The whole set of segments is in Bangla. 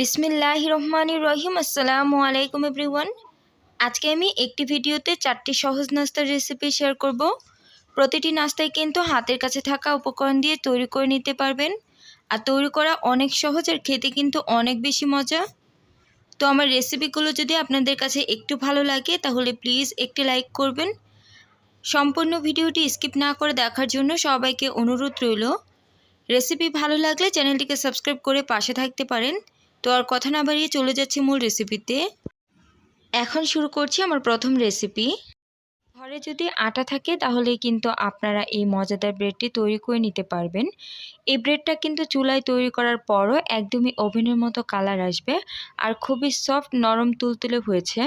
বিসমিল্লাহ রহমান রহিম আসসালামু আলাইকুম এভরিওয়ান। আজকে আমি একটি ভিডিওতে চারটি সহজ নাস্তার রেসিপি শেয়ার করব। প্রতিটি নাস্তায় কিন্তু হাতের কাছে থাকা উপকরণ দিয়ে তৈরি করে নিতে পারবেন। আর তৈরি করা অনেক সহজ আর খেতে কিন্তু অনেক বেশি মজা। তো আমার রেসিপিগুলো যদি আপনাদের কাছে একটু ভালো লাগে, তাহলে প্লিজ একটি লাইক করবেন। সম্পূর্ণ ভিডিওটি স্কিপ না করে দেখার জন্য সবাইকে অনুরোধ রইল। রেসিপি ভালো লাগলে চ্যানেলটিকে সাবস্ক্রাইব করে পাশে থাকতে পারেন। তো আর কথা না বাড়িয়ে চলে যাচ্ছি মূল রেসিপিতে এখন শুরু করছি আমার প্রথম রেসিপি ঘরে যদি আটা থাকে, তাহলে কিন্তু আপনারা এই মজাদার ব্রেডটি তৈরি করে নিতে পারবেন। এই ব্রেডটা কিন্তু চুলায় তৈরি করার পরও একদমই ওভেনের মতো কালার আসবে আর খুবই সফট নরম তুলতুলে হয়েছে।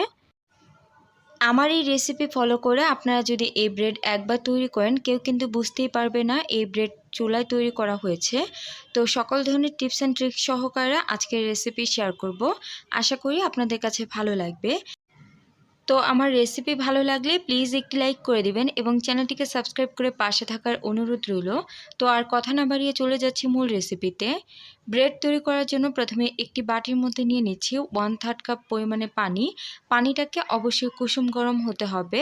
আমার এই রেসিপি ফলো করে আপনারা যদি এই ব্রেড একবার তৈরি করেন, কেউ কিন্তু বুঝতেই পারবে না এই ব্রেড চুলায় তৈরি করা হয়েছে। তো সকল ধরনের টিপস অ্যান্ড ট্রিক্স সহকারে আজকের রেসিপি শেয়ার করব। আশা করি আপনাদের কাছে ভালো লাগবে। তো আমার রেসিপি ভালো লাগলে প্লিজ একটি লাইক করে দিবেন এবং চ্যানেলটিকে সাবস্ক্রাইব করে পাশে থাকার অনুরোধ রইল। তো আর কথা না বাড়িয়ে চলে যাচ্ছি মূল রেসিপিতে ব্রেড তৈরি করার জন্য প্রথমে একটি বাটির মধ্যে নিয়ে নিচ্ছি ওয়ান থার্ড কাপ পরিমাণে পানি। পানিটাকে অবশ্যই কুসুম গরম হতে হবে।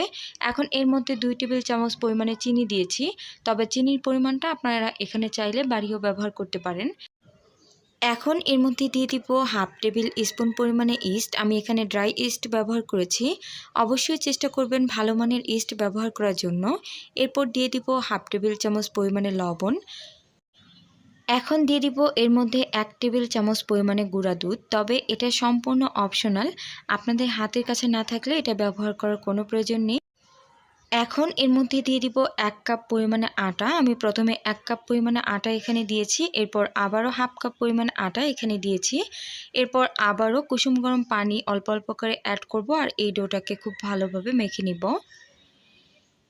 এখন এর মধ্যে দুই টেবিল চামচ পরিমাণে চিনি দিয়েছি। তবে চিনির পরিমাণটা আপনারা এখানে চাইলে বাড়িও ব্যবহার করতে পারেন। এখন এর মধ্যে দিয়ে দিব হাফ টেবিল স্পুন পরিমাণে ইস্ট। আমি এখানে ড্রাই ইস্ট ব্যবহার করেছি। অবশ্যই চেষ্টা করবেন ভালো মানের ইস্ট ব্যবহার করার জন্য। এরপর দিয়ে দিব হাফ টেবিল চামচ পরিমাণে লবণ। এখন দিয়ে দিব এর মধ্যে এক টেবিল চামচ পরিমাণে গুঁড়া দুধ। তবে এটা সম্পূর্ণ অপশনাল। আপনাদের হাতের কাছে না থাকলে এটা ব্যবহার করার কোনো প্রয়োজন নেই। এখন এর মধ্যে দিয়ে দিব এক কাপ পরিমাণে আটা। আমি প্রথমে এক কাপ পরিমাণে আটা এখানে দিয়েছি, এরপর আবারও হাফ কাপ পরিমাণে আটা এখানে দিয়েছি। এরপর আবারও কুসুম গরম পানি অল্প অল্প করে অ্যাড করব আর এই ডোটাকে খুব ভালোভাবে মেখে নিব।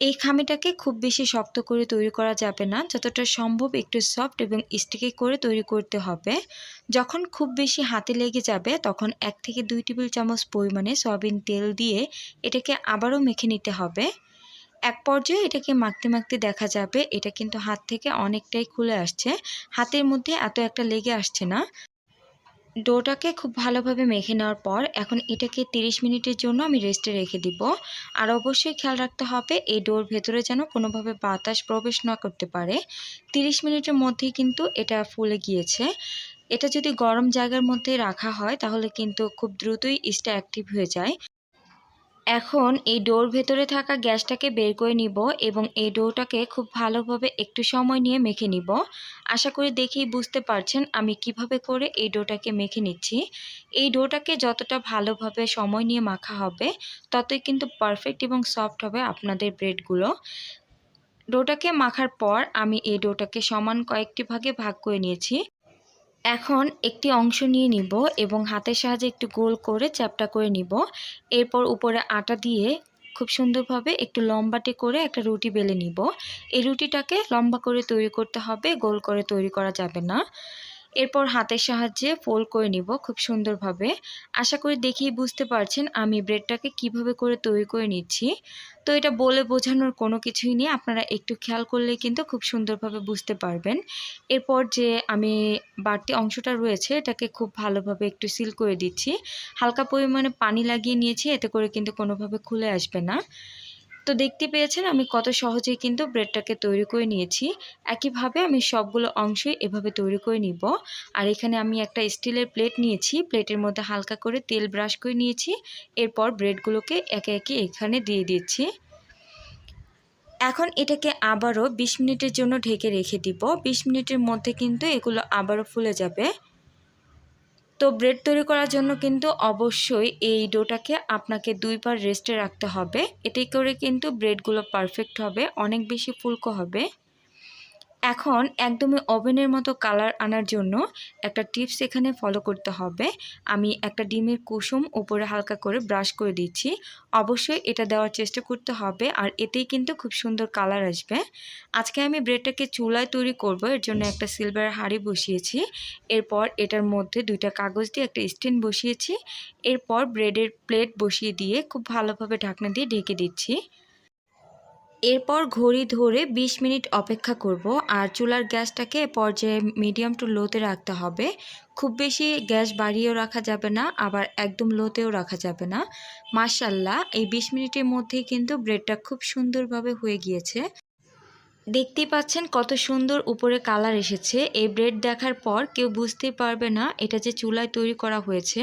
এই খামিটাকে খুব বেশি শক্ত করে তৈরি করা যাবে না, যতটা সম্ভব একটু সফট এবং স্টিকি করে তৈরি করতে হবে। যখন খুব বেশি হাতে লেগে যাবে, তখন এক থেকে দুই টেবিল চামচ পরিমাণে সয়াবিন তেল দিয়ে এটাকে আবারও মেখে নিতে হবে। এক পর্যায়ে এটাকে মাখতে মাখতে দেখা যাবে, এটা কিন্তু হাত থেকে অনেকটাই খুলে আসছে। হাতের মধ্যে এত একটা লেগে আসছে না। ডোটাকে খুব ভালোভাবে মেখে নেওয়ার পর এখন এটাকে 30 মিনিটের জন্য আমি রেস্টে রেখে দিব। আর অবশ্যই খেয়াল রাখতে হবে, এই ডোর ভেতরে যেন কোনোভাবে বাতাস প্রবেশ না করতে পারে। 30 মিনিটের মধ্যেই কিন্তু এটা ফুলে গিয়েছে। এটা যদি গরম জায়গার মধ্যে রাখা হয়, তাহলে কিন্তু খুব দ্রুতই ইস্টা অ্যাক্টিভ হয়ে যায়। এখন এই ডোর ভেতরে থাকা গ্যাসটাকে বের করে নিব এবং এই ডোটাকে খুব ভালোভাবে একটু সময় নিয়ে মেখে নিব। আশা করি দেখেই বুঝতে পারছেন আমি কীভাবে করে এই ডোটাকে মেখে নিচ্ছি। এই ডোটাকে যতটা ভালোভাবে সময় নিয়ে মাখা হবে, ততই কিন্তু পারফেক্ট এবং সফট হবে আপনাদের ব্রেডগুলো। ডোটাকে মাখার পর আমি এই ডোটাকে সমান কয়েকটি ভাগে ভাগ করে নিয়েছি। এখন একটি অংশ নিয়ে নিব এবং হাতের সাহায্যে একটু গোল করে চ্যাপটা করে নিব। এরপর উপরে আটা দিয়ে খুব সুন্দরভাবে একটু লম্বাটে করে একটা রুটি বেলে নিব। এই রুটিটাকে লম্বা করে তৈরি করতে হবে, গোল করে তৈরি করা যাবে না। এরপর হাতের সাহায্যে ফোল্ড করে নিব খুব সুন্দরভাবে। আশা করি দেখেই বুঝতে পারছেন আমি ব্রেডটাকে কীভাবে করে তৈরি করে নিচ্ছি। তো এটা বলে বোঝানোর কোনো কিছুই নেই, আপনারা একটু খেয়াল করলে কিন্তু খুব সুন্দরভাবে বুঝতে পারবেন। এরপর যে আমি বাড়তি অংশটা রয়েছে, এটাকে খুব ভালোভাবে একটু সিল করে দিচ্ছি। হালকা পরিমাণে পানি লাগিয়ে নিয়েছি, এতে করে কিন্তু কোনোভাবে খুলে আসবে না। তো দেখতে পেয়েছেন আমি কত সহজেই কিন্তু ব্রেডটাকে তৈরি করে নিয়েছি। একইভাবে আমি সবগুলো অংশই এভাবে তৈরি করে নিব। আর এখানে আমি একটা স্টিলের প্লেট নিয়েছি। প্লেটের মধ্যে হালকা করে তেল ব্রাশ করে নিয়েছি। এরপর ব্রেডগুলোকে একে একে এখানে দিয়ে দিচ্ছি। এখন এটাকে আবারও ২০ মিনিটের জন্য ঢেকে রেখে দিব। ২০ মিনিটের মধ্যে কিন্তু এগুলো আবারও ফুলে যাবে। তো ব্রেড তৈরি করার জন্য কিন্তু অবশ্যই এই ডোটাকে আপনাকে দুইবার রেস্টে রাখতে হবে। এতে করে কিন্তু ব্রেডগুলো পারফেক্ট হবে, অনেক বেশি ফুলকো হবে। এখন একদমই ওভেনের মতো কালার আনার জন্য একটা টিপস এখানে ফলো করতে হবে। আমি একটা ডিমের কুসুম উপরে হালকা করে ব্রাশ করে দিচ্ছি। অবশ্যই এটা দেওয়ার চেষ্টা করতে হবে আর এতেই কিন্তু খুব সুন্দর কালার আসবে। আজকে আমি ব্রেডটাকে চুলায় তৈরি করব, এর জন্য একটা সিলভার হাঁড়ি বসিয়েছি। এরপর এটার মধ্যে দুইটা কাগজ দিয়ে একটা স্ট্যান্ড বসিয়েছি। এরপর ব্রেডের প্লেট বসিয়ে দিয়ে খুব ভালোভাবে ঢাকনা দিয়ে ঢেকে দিচ্ছি। এরপর ঘড়ি ধরে ২০ মিনিট অপেক্ষা করব, আর চুলার গ্যাসটাকে পর্যায়ে মিডিয়াম টু লোতে রাখতে হবে। খুব বেশি গ্যাস বাড়িয়েও রাখা যাবে না, আবার একদম লোতেও রাখা যাবে না। মাশাল্লাহ, এই ২০ মিনিটের মধ্যেই কিন্তু ব্রেডটা খুব সুন্দরভাবে হয়ে গিয়েছে। দেখতেই পাচ্ছেন কত সুন্দর উপরে কালার এসেছে। এই ব্রেড দেখার পর কেউ বুঝতেই পারবে না এটা যে চুলায় তৈরি করা হয়েছে।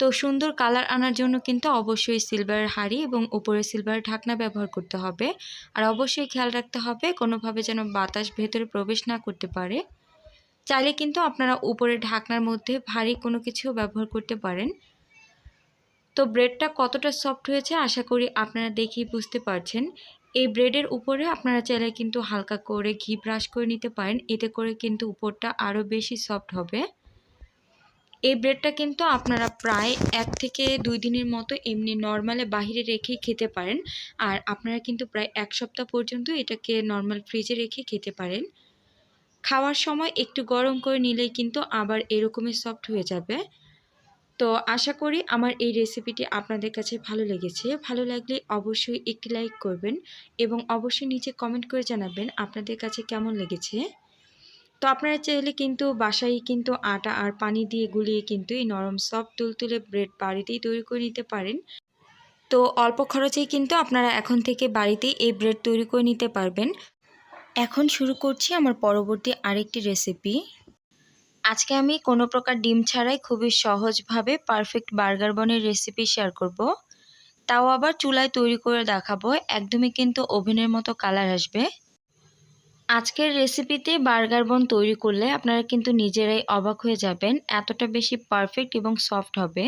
তো সুন্দর কালার আনার জন্য কিন্তু অবশ্যই সিলভারের হাঁড়ি এবং উপরে সিলভারের ঢাকনা ব্যবহার করতে হবে। আর অবশ্যই খেয়াল রাখতে হবে কোনোভাবে যেন বাতাস ভেতরে প্রবেশ না করতে পারে। চাইলে কিন্তু আপনারা উপরে ঢাকনার মধ্যে ভারী কোনো কিছু ব্যবহার করতে পারেন। তো ব্রেডটা কতটা সফট হয়েছে আশা করি আপনারা দেখেই বুঝতে পারছেন। এই ব্রেডের উপরে আপনারা চাইলে কিন্তু হালকা করে ঘি ব্রাশ করে নিতে পারেন। এতে করে কিন্তু উপরটা আরও বেশি সফট হবে। এই ব্রেডটা কিন্তু আপনারা প্রায় এক থেকে দুই দিনের মতো এমনি নর্মালে বাহিরে রেখেই খেতে পারেন। আর আপনারা কিন্তু প্রায় এক সপ্তাহ পর্যন্ত এটাকে নর্মাল ফ্রিজে রেখে খেতে পারেন। খাওয়ার সময় একটু গরম করে নিলেই কিন্তু আবার এরকমই সফট হয়ে যাবে। তো আশা করি আমার এই রেসিপিটি আপনাদের কাছে ভালো লেগেছে। ভালো লাগলে অবশ্যই একটি লাইক করবেন এবং অবশ্যই নিচে কমেন্ট করে জানাবেন আপনাদের কাছে কেমন লেগেছে। তো আপনারা চাইলে কিন্তু বাসায় কিন্তু আটা আর পানি দিয়ে গুলিয়ে কিন্তু এই নরম সফট তুলতুলে ব্রেড বাড়িতেই তৈরি করে নিতে পারেন। তো অল্প খরচেই কিন্তু আপনারা এখন থেকে বাড়িতেই এই ব্রেড তৈরি করে নিতে পারবেন। এখন শুরু করছি আমার পরবর্তী আরেকটি রেসিপি আজকে আমি কোনো প্রকার ডিম ছাড়াই খুবই সহজভাবে পারফেক্ট বার্গার বনের রেসিপি শেয়ার করব। তাও আবার চুলায় তৈরি করে দেখাবো, একদমই কিন্তু ওভেনের মতো কালার আসবে। আজকের রেসিপিতে বার্গার বন তৈরি করলে আপনারা কিন্তু নিজেরাই অবাক হয়ে যাবেন এতটা বেশি পারফেক্ট এবং সফট হবে।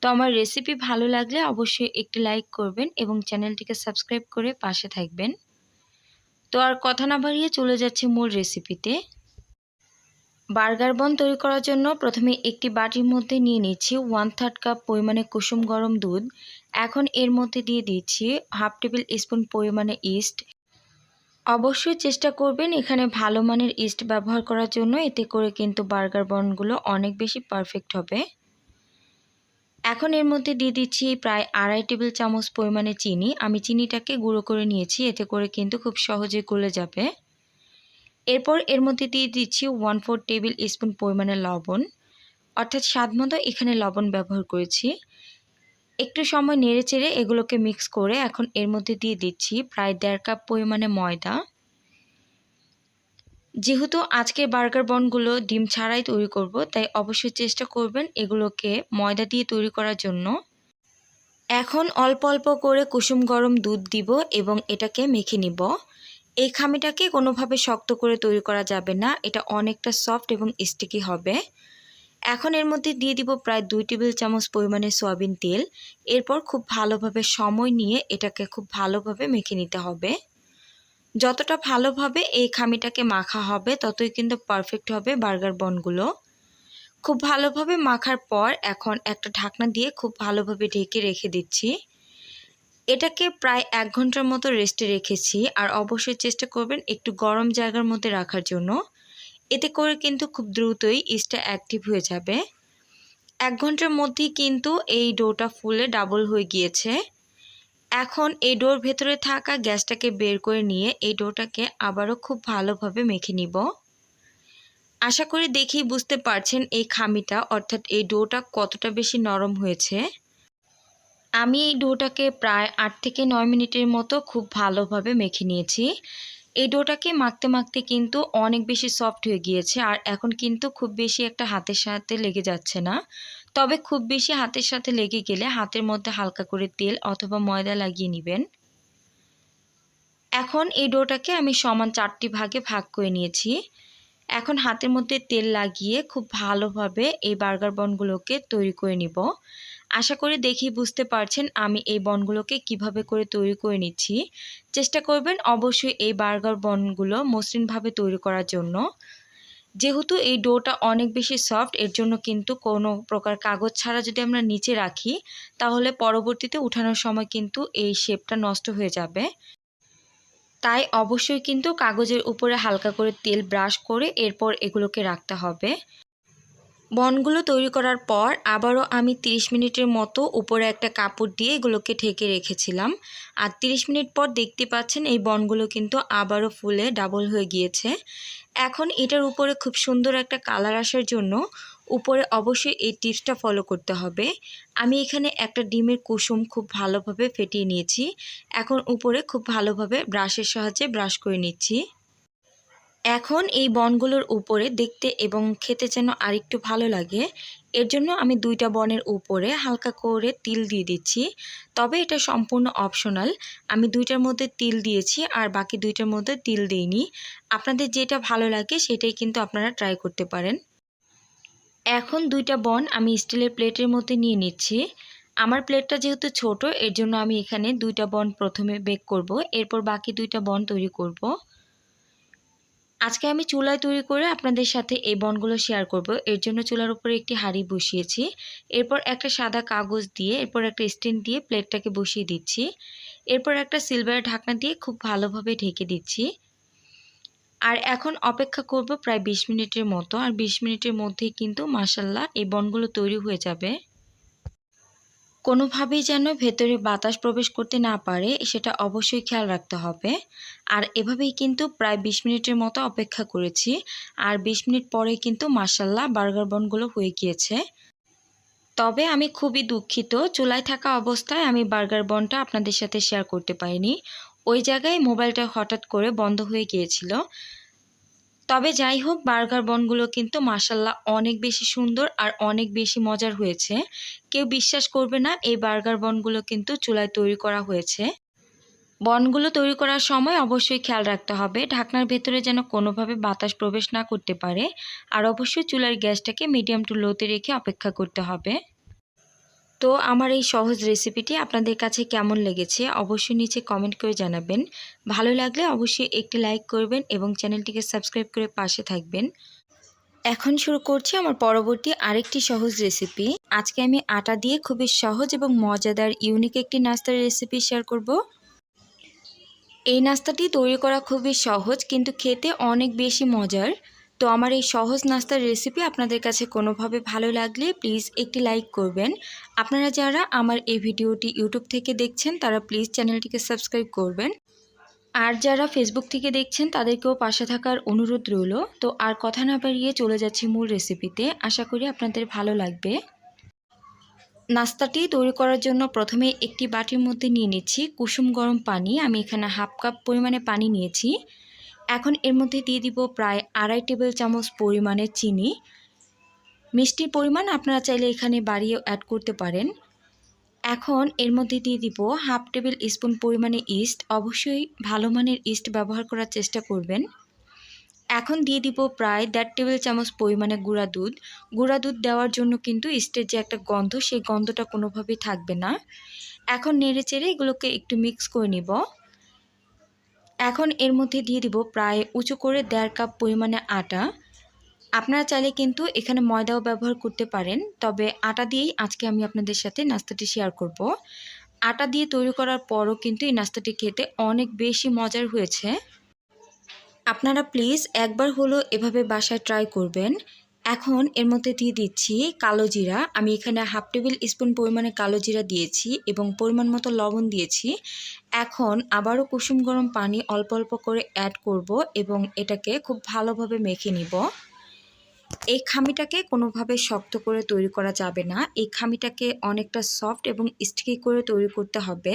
তো আমার রেসিপি ভালো লাগলে অবশ্যই একটি লাইক করবেন এবং চ্যানেলটিকে সাবস্ক্রাইব করে পাশে থাকবেন। তো আর কথা না বাড়িয়ে চলে যাচ্ছে মূল রেসিপিতে বার্গার বন তৈরি করার জন্য প্রথমে একটি বাটির মধ্যে নিয়ে নিচ্ছি ওয়ান থার্ড কাপ পরিমাণে কুসুম গরম দুধ। এখন এর মধ্যে দিয়ে দিচ্ছি হাফ টেবিল স্পুন পরিমাণে ইস্ট অবশ্যই চেষ্টা করবেন এখানে ভালো মানের ইস্ট ব্যবহার করার জন্য, এতে করে কিন্তু বার্গার বনগুলো অনেক বেশি পারফেক্ট হবে। এখন এর মধ্যে দিয়ে দিচ্ছি প্রায় আড়াই টেবিল চামচ পরিমাণে চিনি। আমি চিনিটাকে গুঁড়ো করে নিয়েছি, এতে করে কিন্তু খুব সহজে গলে যাবে। এরপর এর মধ্যে দিয়ে দিচ্ছি ওয়ান ফোর টেবিল স্পুন পরিমাণে লবণ। অর্থাৎ স্বাদ মতো এখানে লবণ ব্যবহার করেছি। একটু সময় নেড়ে চেড়ে এগুলোকে মিক্স করে এখন এর মধ্যে দিয়ে দিচ্ছি প্রায় দেড় কাপ পরিমাণে ময়দা। যেহেতু আজকে বার্গার বনগুলো ডিম ছাড়াই তৈরি করব, তাই অবশ্যই চেষ্টা করবেন এগুলোকে ময়দা দিয়ে তৈরি করার জন্য। এখন অল্প অল্প করে কুসুম গরম দুধ দিব এবং এটাকে মেখে নিব। এই খামিটাকে কোনোভাবে শক্ত করে তৈরি করা যাবে না। এটা অনেকটা সফট এবং স্টিকি হবে। এখন এর মধ্যে দিয়ে দিব প্রায় দুই টেবিল চামচ পরিমাণে সয়াবিন তেল। এরপর খুব ভালোভাবে সময় নিয়ে এটাকে খুব ভালোভাবে মেখে নিতে হবে। যতটা ভালোভাবে এই খামিটাকে মাখা হবে, ততই কিন্তু পারফেক্ট হবে বার্গার বনগুলো। খুব ভালোভাবে মাখার পর এখন একটা ঢাকনা দিয়ে খুব ভালোভাবে ঢেকে রেখে দিচ্ছি। এটাকে প্রায় এক ঘণ্টার মতো রেস্টে রেখেছি আর অবশ্যই চেষ্টা করবেন একটু গরম জায়গার মধ্যে রাখার জন্য। এতে করে কিন্তু খুব দ্রুতই ইস্টটা অ্যাক্টিভ হয়ে যাবে। এক ঘণ্টার মধ্যেই কিন্তু এই ডোটা ফুলে ডাবল হয়ে গিয়েছে। এখন এই ডোর ভেতরে থাকা গ্যাসটাকে বের করে নিয়ে এই ডোটাকে আবারও খুব ভালোভাবে মেখে নিব। আশা করি দেখেই বুঝতে পারছেন এই খামিটা, অর্থাৎ এই ডোটা কতটা বেশি নরম হয়েছে। আমি এই ডোটাকে প্রায় আট থেকে নয় মিনিটের মতো খুব ভালোভাবে মেখে নিয়েছি। এই ডোটাকে মাখতে মাখতে কিন্তু অনেক বেশি সফট হয়ে গিয়েছে আর এখন কিন্তু খুব বেশি একটা হাতের সাথে লেগে যাচ্ছে না। তবে খুব বেশি হাতের সাথে লেগে গেলে হাতের মধ্যে হালকা করে তেল অথবা ময়দা লাগিয়ে নেবেন। এখন এই ডোটাকে আমি সমান চারটি ভাগে ভাগ করে নিয়েছি। এখন হাতের মধ্যে তেল লাগিয়ে খুব ভালোভাবে এই বার্গার বনগুলোকে তৈরি করে নিব। আশা করি দেখি বুঝতে পারছেন আমি এই বনগুলোকে কীভাবে করে তৈরি করে নিচ্ছি। চেষ্টা করবেন অবশ্যই এই বার্গার বনগুলো মসৃণভাবে তৈরি করার জন্য। যেহেতু এই ডোটা অনেক বেশি সফট, এর জন্য কিন্তু কোনো প্রকার কাগজ ছাড়া যদি আমরা নিচে রাখি, তাহলে পরবর্তীতে উঠানোর সময় কিন্তু এই শেপটা নষ্ট হয়ে যাবে। তাই অবশ্যই কিন্তু কাগজের উপরে হালকা করে তেল ব্রাশ করে এরপর এগুলোকে রাখতে হবে। বনগুলো তৈরি করার পর আবারও আমি 30 মিনিটের মতো উপরে একটা কাপড় দিয়ে এগুলোকে ঢেকে রেখেছিলাম। আর 30 মিনিট পর দেখতে পাচ্ছেন এই বনগুলো কিন্তু আবারও ফুলে ডাবল হয়ে গিয়েছে। এখন এটার উপরে খুব সুন্দর একটা কালার আসার জন্য উপরে অবশ্যই এই টিপসটা ফলো করতে হবে। আমি এখানে একটা ডিমের কুসুম খুব ভালোভাবে ফেটিয়ে নিয়েছি। এখন উপরে খুব ভালোভাবে ব্রাশের সাহায্যে ব্রাশ করে নিচ্ছি। এখন এই বনগুলোর উপরে দেখতে এবং খেতে যেন আরেকটু ভালো লাগে, এর জন্য আমি দুইটা বনের উপরে হালকা করে তিল দিয়ে দিচ্ছি। তবে এটা সম্পূর্ণ অপশনাল আমি দুইটার মধ্যে তিল দিয়েছি আর বাকি দুইটার মধ্যে তিল দিইনি। আপনাদের যেটা ভালো লাগে সেটাই কিন্তু আপনারা ট্রাই করতে পারেন। এখন দুইটা বন আমি স্টিলের প্লেটের মধ্যে নিয়ে নিচ্ছি। আমার প্লেটটা যেহেতু ছোট, এর জন্য আমি এখানে দুইটা বন প্রথমে বেক করব, এরপর বাকি দুইটা বন তৈরি করব। আজকে আমি চুলায় তৈরি করে আপনাদের সাথে এই বনগুলো শেয়ার করব। এর জন্য চুলার উপরে একটি হাঁড়ি বসিয়েছি। এরপর একটা সাদা কাগজ দিয়ে, এরপর একটা স্ট্যান্ড দিয়ে প্লেটটাকে বসিয়ে দিচ্ছি। এরপর একটা সিলভারের ঢাকনা দিয়ে খুব ভালোভাবে ঢেকে দিচ্ছি। আর এখন অপেক্ষা করব প্রায় ২০ মিনিটের মতো। আর ২০ মিনিটের মধ্যেই কিন্তু মাসাল্লাহ এই বনগুলো তৈরি হয়ে যাবে। কোনোভাবেই যেন ভেতরে বাতাস প্রবেশ করতে না পারে, সেটা অবশ্যই খেয়াল রাখতে হবে। আর এভাবেই কিন্তু প্রায় ২০ মিনিটের মতো অপেক্ষা করেছি। আর ২০ মিনিট পরে কিন্তু মাসাল্লাহ বার্গার বনগুলো হয়ে গিয়েছে। তবে আমি খুবই দুঃখিত, চুলায় থাকা অবস্থায় আমি বার্গার বনটা আপনাদের সাথে শেয়ার করতে পারিনি। ওই জায়গায় মোবাইলটা হঠাৎ করে বন্ধ হয়ে গিয়েছিল। তবে যাই হোক বার্গার বনগুলো কিন্তু মাসাল্লাহ অনেক বেশি সুন্দর আর অনেক বেশি মজার হয়েছে। কেউ বিশ্বাস করবে না, এই বার্গার বনগুলো কিন্তু চুলায় তৈরি করা হয়েছে। বনগুলো তৈরি করার সময় অবশ্যই খেয়াল রাখতে হবে, ঢাকনার ভেতরে যেন কোনোভাবে বাতাস প্রবেশ না করতে পারে। আর অবশ্যই চুলার গ্যাসটাকে মিডিয়াম টু লোতে রেখে অপেক্ষা করতে হবে। তো আমার এই সহজ রেসিপিটি আপনাদের কাছে কেমন লেগেছে অবশ্যই নিচে কমেন্ট করে জানাবেন। ভালো লাগলে অবশ্যই একটি লাইক করবেন এবং চ্যানেলটিকে সাবস্ক্রাইব করে পাশে থাকবেন। এখন শুরু করছি আমার পরবর্তী আরেকটি সহজ রেসিপি আজকে আমি আটা দিয়ে খুবই সহজ এবং মজাদার ইউনিক একটি নাস্তার রেসিপি শেয়ার করব। এই নাস্তাটি তৈরি করা খুবই সহজ কিন্তু খেতে অনেক বেশি মজার। তো আমার এই সহজ নাস্তার রেসিপি আপনাদের কাছে কোনোভাবে ভালো লাগলে প্লিজ একটি লাইক করবেন। আপনারা যারা আমার এই ভিডিওটি ইউটিউব থেকে দেখছেন, তারা প্লিজ চ্যানেলটিকে সাবস্ক্রাইব করবেন। আর যারা ফেসবুক থেকে দেখছেন, তাদেরকেও পাশে থাকার অনুরোধ রইল। তো আর কথা না বাড়িয়ে চলে যাচ্ছি মূল রেসিপিতে আশা করি আপনাদের ভালো লাগবে। নাস্তাটি তৈরি করার জন্য প্রথমে একটি বাটির মধ্যে নিয়ে নিচ্ছি কুসুম গরম পানি। আমি এখানে হাফ কাপ পরিমাণে পানি নিয়েছি। এখন এর মধ্যে দিয়ে দিব প্রায় আড়াই টেবিল চামচ পরিমাণে চিনি। মিষ্টির পরিমাণ আপনারা চাইলে এখানে বাড়িয়ে অ্যাড করতে পারেন। এখন এর মধ্যে দিয়ে দিব হাফ টেবিল স্পুন পরিমাণে ইস্ট। অবশ্যই ভালো মানের ইস্ট ব্যবহার করার চেষ্টা করবেন। এখন দিয়ে দিব প্রায় দেড় টেবিল চামচ পরিমাণে গুঁড়া দুধ। গুঁড়া দুধ দেওয়ার জন্য কিন্তু ইস্টের যে একটা গন্ধ, সেই গন্ধটা কোনোভাবেই থাকবে না। এখন নেড়ে চেড়ে এগুলোকে একটু মিক্স করে নিব। এখন এর মধ্যে দিয়ে দিব প্রায় উঁচু করে দেড় কাপ পরিমাণে আটা। আপনারা চাইলে কিন্তু এখানে ময়দাও ব্যবহার করতে পারেন, তবে আটা দিয়েই আজকে আমি আপনাদের সাথে নাস্তাটি শেয়ার করব। আটা দিয়ে তৈরি করার পরও কিন্তু এই নাস্তাটি খেতে অনেক বেশি মজার হয়েছে। আপনারা প্লিজ একবার হলো এভাবে বাসায় ট্রাই করবেন। এখন এর মধ্যে দিয়ে দিচ্ছি কালো জিরা। আমি এখানে হাফ টেবিল স্পুন পরিমাণে কালো জিরা দিয়েছি এবং পরিমাণ মতো লবণ দিয়েছি। এখন আবারও কুসুম গরম পানি অল্প অল্প করে অ্যাড করব এবং এটাকে খুব ভালোভাবে মেখে নিব। এই খামিটাকে কোনোভাবে শক্ত করে তৈরি করা যাবে না। এই খামিটাকে অনেকটা সফট এবং স্টিকি করে তৈরি করতে হবে।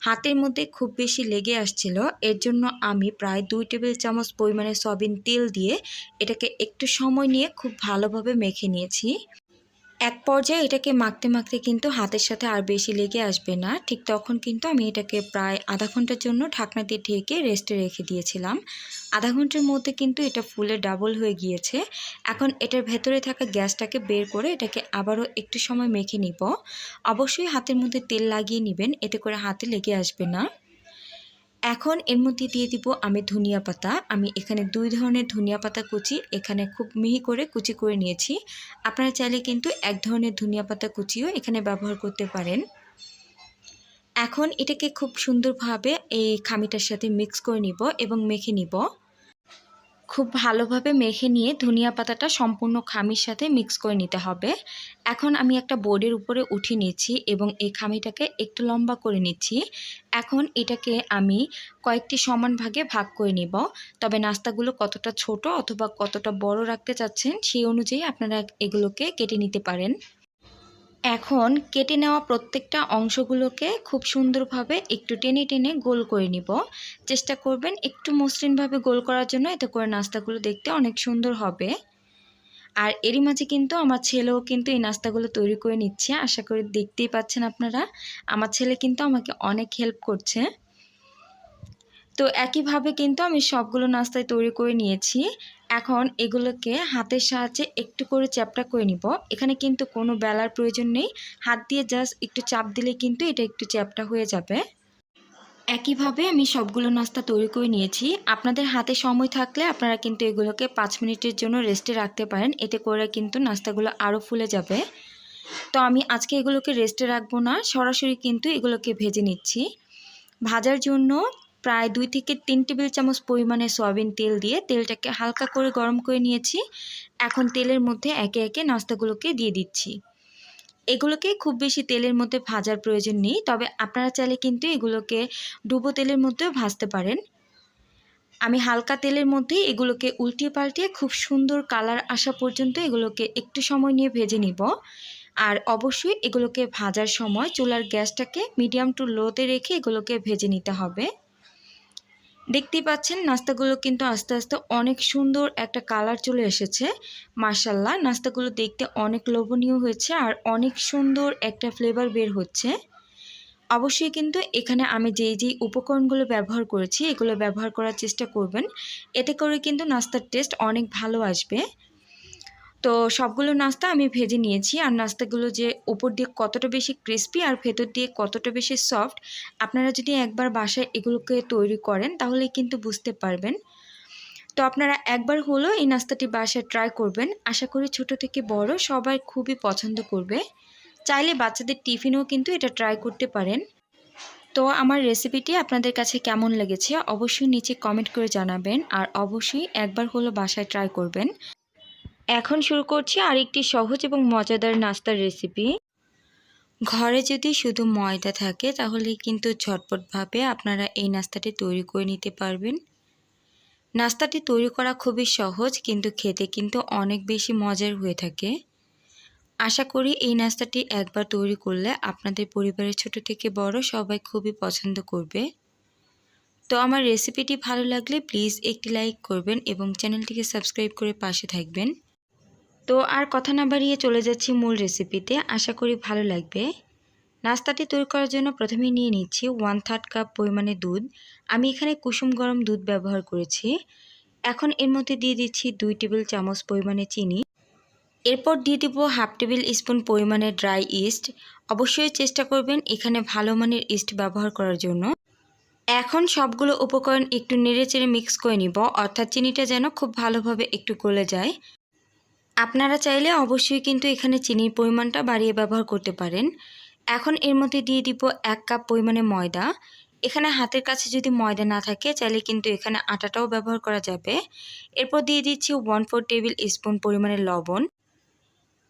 হাতের মধ্যে খুব বেশি লেগে আসছিল। এর জন্য আমি প্রায় দুই টেবিল চামচ পরিমাণে সয়াবিন তেল দিয়ে এটাকে একটু সময় নিয়ে খুব ভালোভাবে মেখে নিয়েছি। এক পর্যায়ে এটাকে মাখতে মাখতে কিন্তু হাতের সাথে আর বেশি লেগে আসবে না। ঠিক তখন কিন্তু আমি এটাকে প্রায় আধা ঘণ্টার জন্য ঢাকনা দিয়ে ঢেকে রেস্টে রেখে দিয়েছিলাম। আধা ঘণ্টার মধ্যে কিন্তু এটা ফুলে ডাবল হয়ে গিয়েছে। এখন এটার ভেতরে থাকা গ্যাসটাকে বের করে এটাকে আবারও একটু সময় মেখে নিব। অবশ্যই হাতের মধ্যে তেল লাগিয়ে নেবেন, এতে করে হাতে লেগে আসবে না। এখন এর মধ্যে দিয়ে দিব আমি ধনিয়া পাতা। আমি এখানে দুই ধরনের ধনিয়া পাতা কুচি, এখানে খুব মিহি করে কুচি করে নিয়েছি। আপনারা চাইলে কিন্তু এক ধরনের ধনিয়া পাতা কুচিও এখানে ব্যবহার করতে পারেন। এখন এটাকে খুব সুন্দরভাবে এই খামিটার সাথে মিক্স করে নিব এবং মেখে নিব। খুব ভালোভাবে মেখে নিয়ে ধনিয়া পাতাটা সম্পূর্ণ খামির সাথে মিক্স করে নিতে হবে। এখন আমি একটা বোর্ডের উপরে উঠিয়ে নিচ্ছি এবং এই খামিটাকে একটু লম্বা করে নিচ্ছি। এখন এটাকে আমি কয়েকটি সমান ভাগে ভাগ করে নিব। তবে নাস্তাগুলো কতটা ছোট অথবা কতটা বড় রাখতে চাচ্ছেন সেই অনুযায়ী আপনারা এগুলোকে কেটে নিতে পারেন। এখন কেটে নেওয়া প্রত্যেকটা অংশগুলোকে খুব সুন্দরভাবে একটু টেনে টেনে গোল করে নিব। চেষ্টা করবেন একটু মসৃণভাবে গোল করার জন্য, এতে করে নাস্তাগুলো দেখতে অনেক সুন্দর হবে। আর এরই মাঝে কিন্তু আমার ছেলেও কিন্তু এই নাস্তাগুলো তৈরি করে নিচ্ছে। আশা করি দেখতেই পাচ্ছেন আপনারা। আমার ছেলে কিন্তু আমাকে অনেক হেল্প করছে। তো একইভাবে কিন্তু আমি সবগুলো নাস্তায় তৈরি করে নিয়েছি। এখন এগুলোকে হাতের সাহায্যে একটু করে চ্যাপটা করে নিব। এখানে কিন্তু কোনো বেলার প্রয়োজন নেই। হাত দিয়ে জাস্ট একটু চাপ দিলে কিন্তু এটা একটু চ্যাপটা হয়ে যাবে। একইভাবে আমি সবগুলো নাস্তা তৈরি করে নিয়েছি। আপনাদের হাতে সময় থাকলে আপনারা কিন্তু এগুলোকে পাঁচ মিনিটের জন্য রেস্টে রাখতে পারেন। এতে করে কিন্তু নাস্তাগুলো আরও ফুলে যাবে। তো আমি আজকে এগুলোকে রেস্টে রাখব না। সরাসরি কিন্তু এগুলোকে ভেজে নিচ্ছি। ভাজার জন্য প্রায় দুই থেকে তিন টেবিল চামচ পরিমাণে সয়াবিন তেল দিয়ে তেলটাকে হালকা করে গরম করে নিয়েছি। এখন তেলের মধ্যে একে একে নাস্তাগুলোকে দিয়ে দিচ্ছি। এগুলোকে খুব বেশি তেলের মধ্যে ভাজার প্রয়োজন নেই, তবে আপনারা চাইলে কিন্তু এগুলোকে ডুবো তেলের মধ্যেও ভাজতে পারেন। আমি হালকা তেলের মধ্যে এগুলোকে উল্টিয়ে পাল্টিয়ে খুব সুন্দর কালার আসা পর্যন্ত এগুলোকে একটু সময় নিয়ে ভেজে নিব। আর অবশ্যই এগুলোকে ভাজার সময় চুলার গ্যাসটাকে মিডিয়াম টু লোতে রেখে এগুলোকে ভেজে নিতে হবে। দেখতেই পাচ্ছেন, নাস্তাগুলো কিন্তু আস্তে আস্তে অনেক সুন্দর একটা কালার চলে এসেছে। মার্শাল্লাহ নাস্তাগুলো দেখতে অনেক লোভনীয় হয়েছে আর অনেক সুন্দর একটা ফ্লেভার বের হচ্ছে। অবশ্যই কিন্তু এখানে আমি যেই যেই উপকরণগুলো ব্যবহার করেছি, এগুলো ব্যবহার করার চেষ্টা করবেন। এতে করে কিন্তু নাস্তার টেস্ট অনেক ভালো আসবে। তো সবগুলো নাস্তা আমি ভেজে নিয়েছি। আর নাস্তাগুলো যে উপর দিয়ে কতটা বেশি ক্রিস্পি আর ভেতর দিয়ে কতটা বেশি সফট আপনারা যদি একবার বাসায় এগুলোকে তৈরি করেন, তাহলে কিন্তু বুঝতে পারবেন। তো আপনারা একবার হলো এই নাস্তাটি বাসায় ট্রাই করবেন। আশা করি ছোট থেকে বড় সবাই খুবই পছন্দ করবে। চাইলে বাচ্চাদের টিফিনেও কিন্তু এটা ট্রাই করতে পারেন। তো আমার রেসিপিটি আপনাদের কাছে কেমন লেগেছে, অবশ্যই নিচে কমেন্ট করে জানাবেন। আর অবশ্যই একবার হলো বাসায় ট্রাই করবেন। এখন শুরু করছি আরেকটি সহজ এবং মজাদার নাস্তার রেসিপি ঘরে যদি শুধু ময়দা থাকে, তাহলে কিন্তু ঝটপটভাবে আপনারা এই নাস্তাটি তৈরি করে নিতে পারবেন। নাস্তাটি তৈরি করা খুবই সহজ, কিন্তু খেতে কিন্তু অনেক বেশি মজার হয়ে থাকে। আশা করি এই নাস্তাটি একবার তৈরি করলে আপনাদের পরিবারের ছোট থেকে বড় সবাই খুবই পছন্দ করবে। তো আমার রেসিপিটি ভালো লাগলে প্লিজ একটি লাইক করবেন এবং চ্যানেলটিকে সাবস্ক্রাইব করে পাশে থাকবেন। তো আর কথা না বাড়িয়ে চলে যাচ্ছি মূল রেসিপিতে আশা করি ভালো লাগবে। নাস্তাটি তৈরি করার জন্য প্রথমে নিয়ে নিচ্ছি ওয়ান থার্ড কাপ পরিমাণে দুধ। আমি এখানে কুসুম গরম দুধ ব্যবহার করেছি। এখন এর মধ্যে দিয়ে দিচ্ছি দুই টেবিল চামচ পরিমাণে চিনি। এরপর দিয়ে দিব হাফ টেবিল স্পুন পরিমাণে ড্রাই ইস্ট অবশ্যই চেষ্টা করবেন এখানে ভালো মানের ইস্ট ব্যবহার করার জন্য। এখন সবগুলো উপকরণ একটু নেড়ে চেড়ে মিক্স করে নিব। অর্থাৎ চিনিটা যেন খুব ভালোভাবে একটু গলে যায়। আপনারা চাইলে অবশ্যই কিন্তু এখানে চিনির পরিমাণটা বাড়িয়ে ব্যবহার করতে পারেন। এখন এর মধ্যে দিয়ে দিব এক কাপ পরিমাণে ময়দা। এখানে হাতের কাছে যদি ময়দা না থাকে, চাইলে কিন্তু এখানে আটাটাও ব্যবহার করা যাবে। এরপর দিয়ে দিচ্ছি ওয়ান ফোর টেবিল স্পুন পরিমাণে লবণ।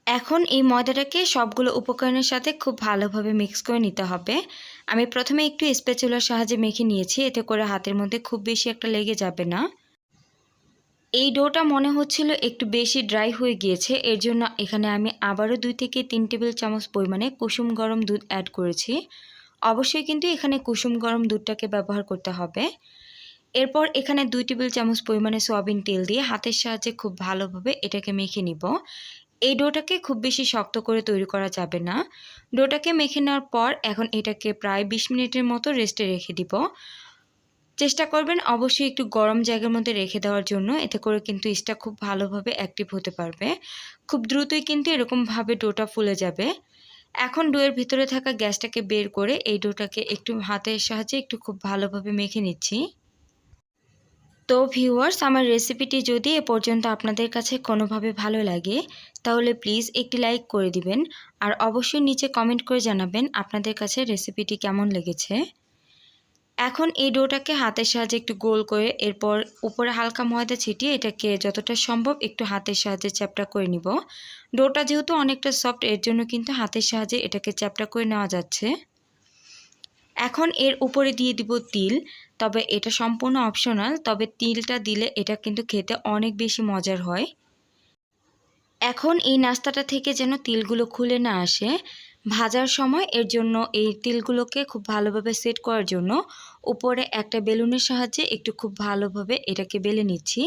এখন এই ময়দাটাকে সবগুলো উপকরণের সাথে খুব ভালোভাবে মিক্স করে নিতে হবে। আমি প্রথমে একটু স্পেচুলার সাহায্যে মেখে নিয়েছি, এতে করে হাতের মধ্যে খুব বেশি একটা লেগে যাবে না। এই ডোটা মনে হচ্ছিল একটু বেশি ড্রাই হয়ে গিয়েছে, এর জন্য এখানে আমি আবারও দুই থেকে তিন টেবিল চামচ পরিমাণে কুসুম গরম দুধ অ্যাড করেছি। অবশ্যই কিন্তু এখানে কুসুম গরম দুধটাকে ব্যবহার করতে হবে। এরপর এখানে দুই টেবিল চামচ পরিমাণে সয়াবিন তেল দিয়ে হাতের সাহায্যে খুব ভালোভাবে এটাকে মেখে নিব। এই ডোটাকে খুব বেশি শক্ত করে তৈরি করা যাবে না। ডোটাকে মেখে নেওয়ার পর এখন এটাকে প্রায় বিশ মিনিটের মতো রেস্টে রেখে দিব। চেষ্টা করবেন অবশ্যই একটু গরম জায়গার মধ্যে রেখে দেওয়ার জন্য। এতে করে কিন্তু ইস্টটা খুব ভালোভাবে অ্যাক্টিভ হতে পারবে। খুব দ্রুতই কিন্তু এরকমভাবে ডোটা ফুলে যাবে। এখন ডোয়ের ভিতরে থাকা গ্যাসটাকে বের করে এই ডোটাকে একটু হাতের সাহায্যে একটু খুব ভালোভাবে মেখে নিচ্ছি। তো ভিউয়ার্স, আমার রেসিপিটি যদি এ পর্যন্ত আপনাদের কাছে কোনোভাবে ভালো লাগে, তাহলে প্লিজ একটি লাইক করে দিবেন। আর অবশ্যই নিচে কমেন্ট করে জানাবেন আপনাদের কাছে রেসিপিটি কেমন লেগেছে। এখন এই ডোটাকে হাতের সাহায্যে একটু গোল করে, এরপর উপরে হালকা ময়দা ছিটিয়ে এটাকে যতটা সম্ভব একটু হাতের সাহায্যে চ্যাপটা করে নিব। ডোটা যেহেতু অনেকটা সফট, এর জন্য কিন্তু হাতের সাহায্যে এটাকে চ্যাপটা করে নেওয়া যাচ্ছে। এখন এর উপরে দিয়ে দিব তিল, তবে এটা সম্পূর্ণ অপশনাল, তবে তিলটা দিলে এটা কিন্তু খেতে অনেক বেশি মজার হয়। এখন এই নাস্তাটা থেকে যেন তিলগুলো খুলে না আসে ভাজার সময় এর জন্য এই তিলগুলোকে খুব ভালোভাবে সেট করার জন্য উপরে একটা বেলুনের সাহায্যে একটু খুব ভালোভাবে এটাকে বেলে নিচ্ছি।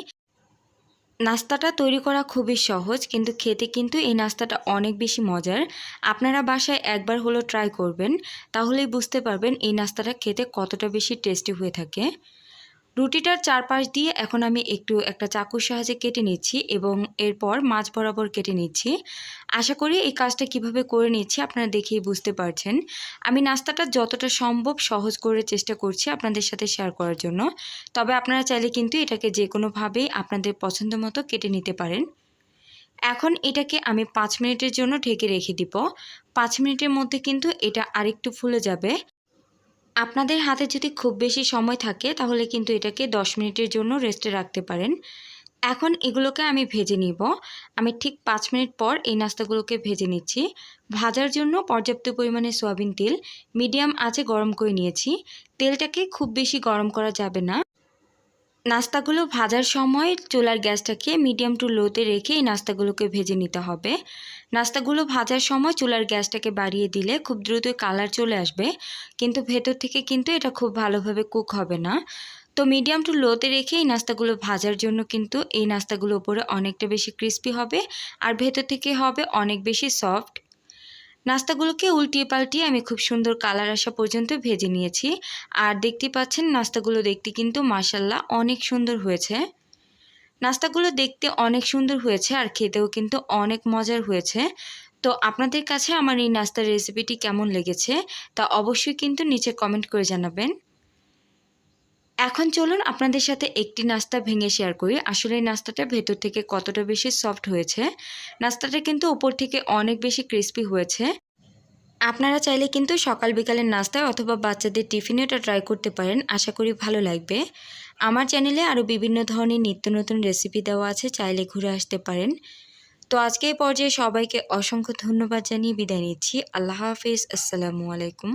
নাস্তাটা তৈরি করা খুবই সহজ, কিন্তু খেতে কিন্তু এই নাস্তাটা অনেক বেশি মজার। আপনারা বাসায় একবার হলো ট্রাই করবেন, তাহলেই বুঝতে পারবেন এই নাস্তাটা খেতে কতটা বেশি টেস্টি হয়ে থাকে। রুটিটার চারপাশ দিয়ে এখন আমি একটু একটা চাকুর সাহায্যে কেটে নিচ্ছি এবং এরপর মাছ বরাবর কেটে নিচ্ছি। আশা করি এই কাজটা কীভাবে করে নিচ্ছি আপনারা দেখেই বুঝতে পারছেন। আমি নাস্তাটা যতটা সম্ভব সহজ করে চেষ্টা করছি আপনাদের সাথে শেয়ার করার জন্য। তবে আপনারা চাইলে কিন্তু এটাকে যে কোনোভাবেই আপনাদের পছন্দ মতো কেটে নিতে পারেন। এখন এটাকে আমি পাঁচ মিনিটের জন্য ঢেকে রেখে দিব। পাঁচ মিনিটের মধ্যে কিন্তু এটা আরেকটু ফুলে যাবে। আপনাদের হাতে যদি খুব বেশি সময় থাকে, তাহলে কিন্তু এটাকে 10 মিনিটের জন্য রেস্টে রাখতে পারেন। এখন এগুলোকে আমি ভেজে নিব। আমি ঠিক পাঁচ মিনিট পর এই নাস্তাগুলোকে ভেজে নিচ্ছি। ভাজার জন্য পর্যাপ্ত পরিমাণে সয়াবিন তেল, মিডিয়াম আঁচে গরম করে নিয়েছি। তেলটাকে খুব বেশি গরম করা যাবে না। নাস্তাগুলো ভাজার সময় চুলার গ্যাসটাকে মিডিয়াম টু লোতে রেখে এই নাস্তাগুলোকে ভেজে নিতে হবে। নাস্তাগুলো ভাজার সময় চুলার গ্যাসটাকে বাড়িয়ে দিলে খুব দ্রুত কালার চলে আসবে। কিন্তু ভেতর থেকে কিন্তু এটা খুব ভালোভাবে কুক হবে না। তো মিডিয়াম টু লোতে রেখে এই নাস্তাগুলো ভাজার জন্য কিন্তু এই নাস্তাগুলো উপরে অনেকটা বেশি ক্রিস্পি হবে আর ভেতর থেকে হবে অনেক বেশি সফট। নাস্তাগুলোকে উল্টিয়ে পাল্টিয়ে আমি খুব সুন্দর কালার আসা পর্যন্ত ভেজে নিয়েছি। আর দেখতে পাচ্ছেন নাস্তাগুলো দেখতে কিন্তু মাসাল্লাহ অনেক সুন্দর হয়েছে। নাস্তাগুলো দেখতে অনেক সুন্দর হয়েছে আর খেতেও কিন্তু অনেক মজার হয়েছে। তো আপনাদের কাছে আমার এই নাস্তার রেসিপিটি কেমন লেগেছে তা অবশ্যই কিন্তু নিচে কমেন্ট করে জানাবেন। এখন চলুন আপনাদের সাথে একটি নাস্তা ভেঙে শেয়ার করি। আসলে এই নাস্তাটা ভেতর থেকে কতটা বেশি সফট হয়েছে, নাস্তাটা কিন্তু ওপর থেকে অনেক বেশি ক্রিস্পি হয়েছে। আপনারা চাইলে কিন্তু সকাল বিকালের নাস্তায় অথবা বাচ্চাদের টিফিনে ট্রাই করতে পারেন। আশা করি ভালো লাগবে। আমার চ্যানেলে আরও বিভিন্ন ধরনের নিত্য নতুন রেসিপি দেওয়া আছে, চাইলে ঘুরে আসতে পারেন। তো আজকে এই পর্যায়ে সবাইকে অসংখ্য ধন্যবাদ জানিয়ে বিদায় নিচ্ছি। আল্লাহ হাফিজ, আসসালামু আলাইকুম।